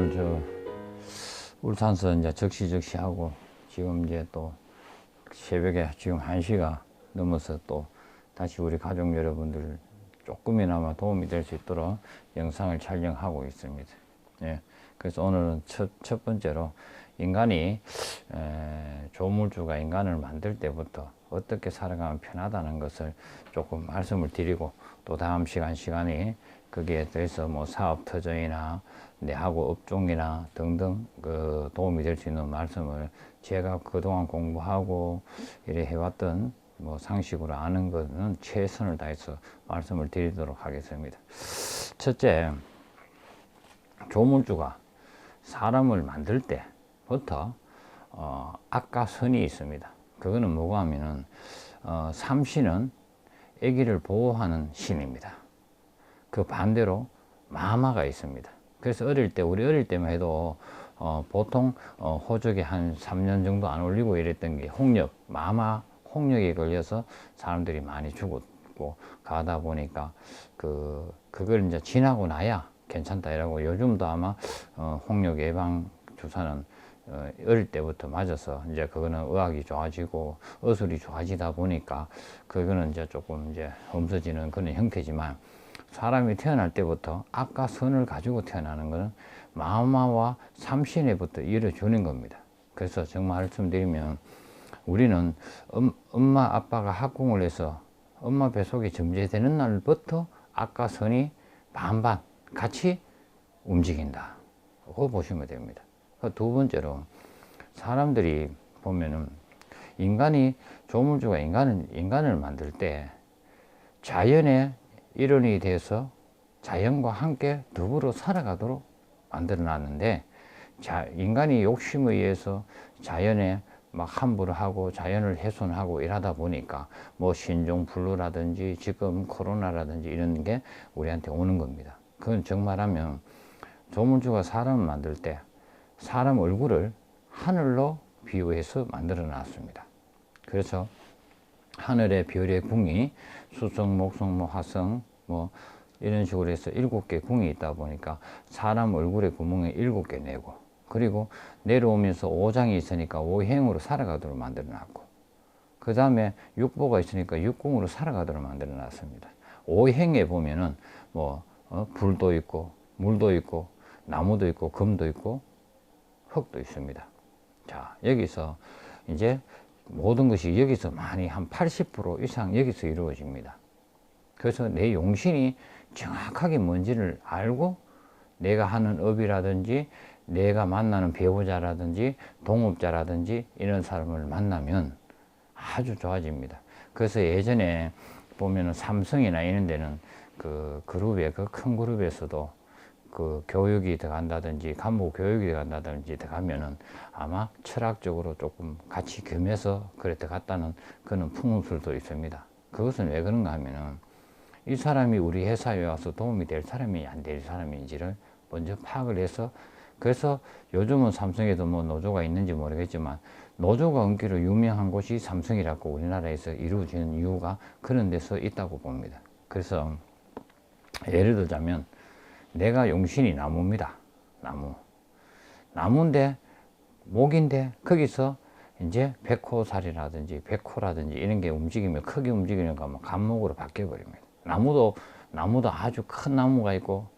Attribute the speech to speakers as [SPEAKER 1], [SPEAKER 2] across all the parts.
[SPEAKER 1] 오늘 저 울산서 이제 적시 적시 하고 지금 이제 또 새벽에 지금 1시가 넘어서 또 다시 우리 가족 여러분들 조금이나마 도움이 될 수 있도록 영상을 촬영하고 있습니다. 예, 그래서 오늘은 첫, 첫 번째로 인간이 에, 조물주가 인간을 만들 때부터 어떻게 살아가면 편하다는 것을 조금 말씀을 드리고 또 다음 시간 시간이 거기에 대해서 뭐 사업 터전이나 내하고 업종이나 등등 그 도움이 될 수 있는 말씀을 제가 그동안 공부하고 이래 해왔던 뭐 상식으로 아는 거는 최선을 다해서 말씀을 드리도록 하겠습니다. 첫째, 조물주가 사람을 만들 때부터 어, 악과 선이 있습니다. 그거는 뭐고 하면은 어, 삼신은 아기를 보호하는 신입니다. 그 반대로 마마가 있습니다. 그래서 어릴 때 우리 어릴 때만 해도 어, 보통 어, 호적에 한 3년 정도 안 올리고 이랬던 게 홍역, 마마 홍역에 걸려서 사람들이 많이 죽었고 가다 보니까 그 그걸 이제 지나고 나야 괜찮다 이라고 요즘도 아마 어, 홍역 예방 주사는 어, 어릴 때부터 맞아서 이제 그거는 의학이 좋아지고 어술이 좋아지다 보니까 그거는 이제 조금 이제 없어지는 그런 형태지만 사람이 태어날 때부터 악과 선을 가지고 태어나는 것은 마마와 삼신에부터 이루어주는 겁니다. 그래서 정말 말씀드리면 우리는 엄, 엄마 아빠가 학궁을 해서 엄마 뱃속에 점재되는 날부터 악과 선이 반반 같이 움직인다. 고 보시면 됩니다. 그두 번째로 사람들이 보면은 인간이 조물주가 인간을 인간을 만들 때 자연의 일원이 돼서 자연과 함께 더불어 살아가도록 만들어 놨는데 자, 인간이 욕심에 의해서 자연에 막 함부로 하고 자연을 훼손하고 이러다 보니까 뭐 신종불루라든지 지금 코로나라든지 이런 게 우리한테 오는 겁니다. 그건 정말하면 조물주가 사람을 만들 때 사람 얼굴을 하늘로 비유해서 만들어 놨습니다. 그래서 하늘의 별의 궁이 수성, 목성, 뭐 화성, 뭐 이런 식으로 해서 일곱 개 궁이 있다 보니까 사람 얼굴에 구멍에 일곱 개 내고 그리고 내려오면서 오장이 있으니까 오행으로 살아가도록 만들어 놨고 그 다음에 육보가 있으니까 육궁으로 살아가도록 만들어 놨습니다. 오행에 보면은 뭐 어, 불도 있고 물도 있고 나무도 있고 금도 있고 흙도 있습니다. 자 여기서 이제 모든 것이 여기서 많이 한 80% 이상 여기서 이루어집니다. 그래서 내 용신이 정확하게 뭔지를 알고 내가 하는 업이라든지 내가 만나는 배우자라든지 동업자라든지 이런 사람을 만나면 아주 좋아집니다. 그래서 예전에 보면은 삼성이나 이런 데는 그 그룹에 그큰 그룹에서도 그 교육이 들어간다든지 간부 교육이 들어간다든지 들어가면은 아마 철학적으로 조금 같이 겸해서 그래 들어갔다는 그런 풍문술도 있습니다. 그것은 왜 그런가 하면은 이 사람이 우리 회사에 와서 도움이 될 사람이 안 될 사람인지를 먼저 파악을 해서 그래서 요즘은 삼성에도 뭐 노조가 있는지 모르겠지만 노조가 엉기로 유명한 곳이 삼성이라고 우리나라에서 이루어지는 이유가 그런 데서 있다고 봅니다. 그래서 예를 들자면 내가 용신이 나무입니다. 나무. 나무인데, 목인데, 거기서 이제 백호살이라든지 백호라든지 이런 게 움직이면, 크게 움직이는 거면 간목으로 바뀌어버립니다. 나무도, 나무도 아주 큰 나무가 있고,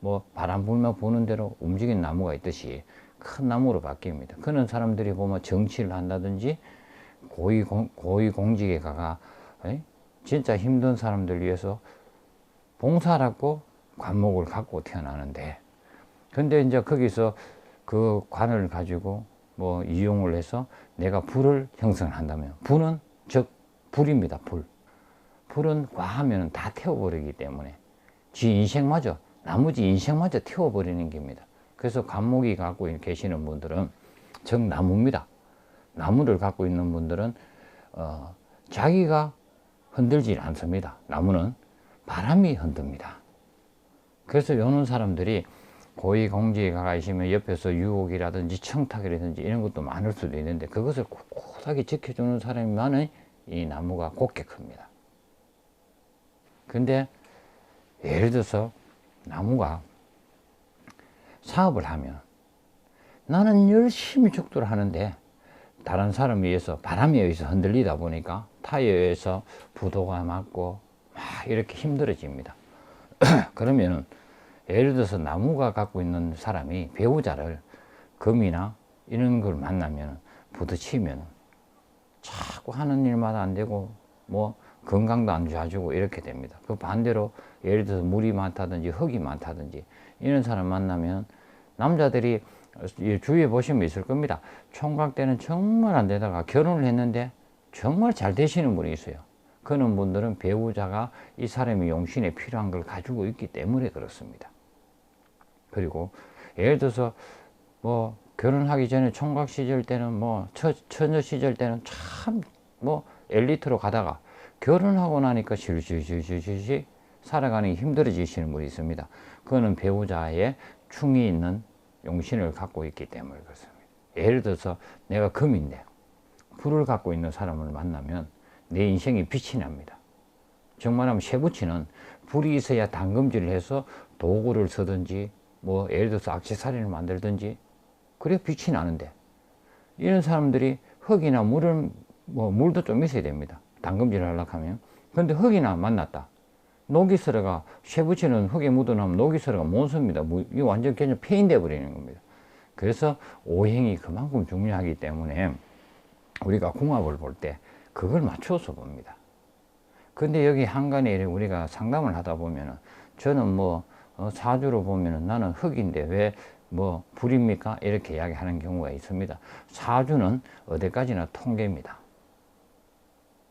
[SPEAKER 1] 뭐 바람 불면 부는 대로 움직이는 나무가 있듯이 큰 나무로 바뀝니다. 그런 사람들이 보면 정치를 한다든지 고위, 공, 고위 공직에 가가? 진짜 힘든 사람들 위해서 봉사라고 관목을 갖고 태어나는데. 근데 이제 거기서 그 관을 가지고 뭐 이용을 해서 내가 불을 형성한다면 불은 즉 불입니다 불. 불은 과하면 다 태워버리기 때문에 지 인생마저 나머지 인생마저 태워버리는 겁니다. 그래서 관목이 갖고 계시는 분들은 즉 나무입니다. 나무를 갖고 있는 분들은 어, 자기가 흔들지 않습니다. 나무는 바람이 흔듭니다 그래서 요는 사람들이 고위 공직에 가 계시면 옆에서 유혹이라든지 청탁이라든지 이런 것도 많을 수도 있는데 그것을 꼿꼿하게 지켜주는 사람이만은 이 나무가 곱게 큽니다. 근데 예를 들어서 나무가 사업을 하면 나는 열심히 죽도록 하는데 다른 사람에 의해서 바람에 의해서 흔들리다 보니까 타이어에 의해서 부도가 맞고 막 이렇게 힘들어집니다. 그러면은 예를 들어서 나무가 갖고 있는 사람이 배우자를 금이나 이런 걸 만나면 부딪히면 자꾸 하는 일마다 안 되고 뭐 건강도 안 좋아지고 이렇게 됩니다. 그 반대로 예를 들어서 물이 많다든지 흙이 많다든지 이런 사람 만나면 남자들이 이 주위에 보시면 있을 겁니다. 총각 때는 정말 안 되다가 결혼을 했는데 정말 잘 되시는 분이 있어요. 그런 분들은 배우자가 이 사람의 용신에 필요한 걸 가지고 있기 때문에 그렇습니다. 그리고 예를 들어서 뭐 결혼하기 전에 총각 시절 때는 뭐 처, 처녀 시절 때는 참 뭐 엘리트로 가다가 결혼하고 나니까 질질질질질 살아가는 게 힘들어지시는 분이 있습니다. 그거는 배우자의 충이 있는 용신을 갖고 있기 때문에 그렇습니다. 예를 들어서 내가 금인데 불을 갖고 있는 사람을 만나면 내 인생이 빛이 납니다. 정말하면 쇠붙이는 불이 있어야 당금질을 해서 도구를 쓰든지 뭐 예를 들어서 악세사리를 만들든지 그래 빛이 나는데 이런 사람들이 흙이나 물을 뭐 물도 좀 있어야 됩니다. 당금질을 하려고 하면 근데 흙이나 만났다. 녹이스러가 쇠붙이는 흙에 묻어나면 녹이스러가 못 씁니다. 뭐, 이게 완전 그냥 폐인돼 버리는 겁니다. 그래서 오행이 그만큼 중요하기 때문에 우리가 궁합을 볼 때 그걸 맞춰서 봅니다. 근데 여기 한간에 우리가 상담을 하다 보면은 저는 뭐 어, 사주로 보면은 나는 흙인데 왜 뭐 불입니까? 이렇게 이야기하는 경우가 있습니다. 사주는 어디까지나 통계입니다.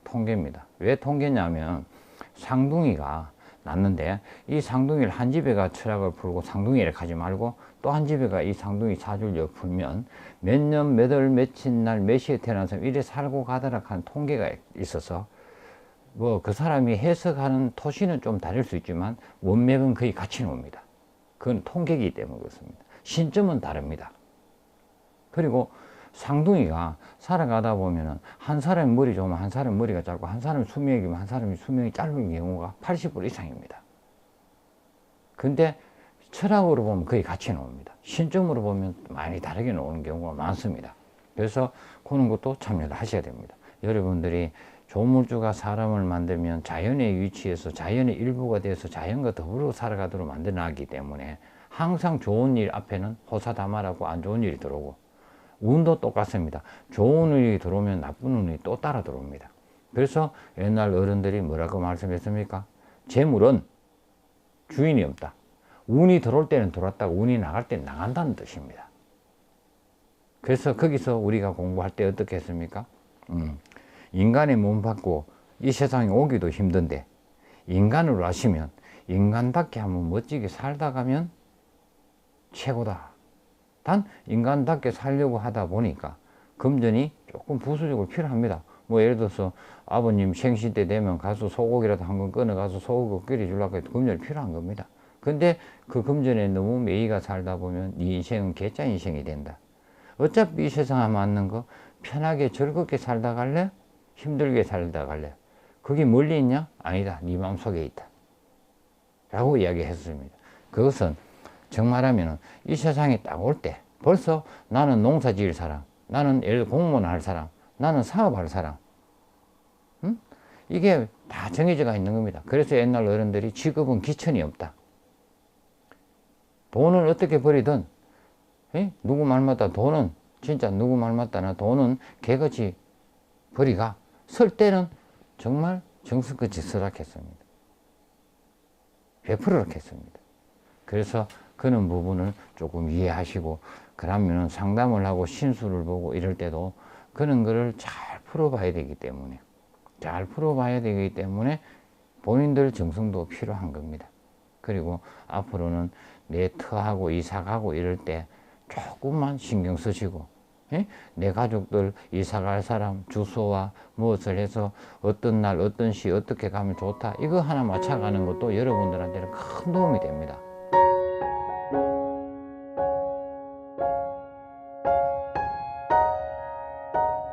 [SPEAKER 1] 통계입니다. 왜 통계냐면 상둥이가 났는데 이 상둥이를 한 집에가 철학을 풀고 상둥이를 가지 말고 또 한 집에가 이 상둥이 사주를 풀면 몇 년, 몇 월, 며칠 날, 몇 시에 태어난 사람 이래 살고 가더라 하는 통계가 있어서 뭐 그 사람이 해석하는 토시는 좀 다를 수 있지만 원맥은 거의 같이 나옵니다. 그건 통계이기 때문에 그렇습니다. 신점은 다릅니다. 그리고 상둥이가 살아가다 보면은 한 사람이 머리 좋으면 한 사람이 머리가 짧고 한 사람이 수명이 길면 한 사람이 수명이 짧은 경우가 80% 이상입니다. 근데 철학으로 보면 거의 같이 나옵니다. 신점으로 보면 많이 다르게 나오는 경우가 많습니다. 그래서 그런 것도 참여를 하셔야 됩니다. 여러분들이 조물주가 사람을 만들면 자연의 위치에서 자연의 일부가 돼서 자연과 더불어 살아가도록 만들어 놨기 때문에 항상 좋은 일 앞에는 호사다마라고 안 좋은 일이 들어오고 운도 똑같습니다. 좋은 운이 들어오면 나쁜 운이 또 따라 들어옵니다. 그래서 옛날 어른들이 뭐라고 말씀했습니까? 재물은 주인이 없다. 운이 들어올 때는 들어왔다고 운이 나갈 때는 나간다는 뜻입니다. 그래서 거기서 우리가 공부할 때 어떻게 했습니까? 음, 인간의 몸 받고 이 세상에 오기도 힘든데 인간으로 하시면 인간답게 한번 멋지게 살다 가면 최고다. 단 인간답게 살려고 하다 보니까 금전이 조금 부수적으로 필요합니다. 뭐 예를 들어서 아버님 생신 때 되면 가서 소고기라도 한 건 꺼내 가서 소고기 끓여 주려고 해도 금전이 필요한 겁니다. 근데 그 금전에 너무 매이가 살다 보면 네 인생은 개짜 인생이 된다. 어차피 이 세상에 맞는 거 편하게 즐겁게 살다 갈래? 힘들게 살다 갈래? 그게 멀리 있냐? 아니다. 네 마음속에 있다. 라고 이야기했습니다. 그것은 정말하면 이 세상에 딱 올 때 벌써 나는 농사 지을 사람, 나는 예를 공무원 할 사람, 나는 사업할 사람. 음? 이게 다 정해져가 있는 겁니다. 그래서 옛날 어른들이 직업은 기천이 없다. 돈을 어떻게 버리든 에? 누구 말 맞다 돈은 진짜 누구 말 맞다나 돈은 개같이 버리가 설 때는 정말 정성같이 쓰라했습니다. 100% 했습니다. 그래서 그런 부분을 조금 이해하시고 그러면 상담을 하고 신수를 보고 이럴 때도 그런 거를 잘 풀어봐야 되기 때문에 잘 풀어봐야 되기 때문에 본인들 정성도 필요한 겁니다. 그리고 앞으로는 내 터하고 이사 가고 이럴 때 조금만 신경 쓰시고 예? 내 가족들 이사 갈 사람 주소와 무엇을 해서 어떤 날 어떤 시 어떻게 가면 좋다 이거 하나 맞춰가는 것도 여러분들한테는 큰 도움이 됩니다.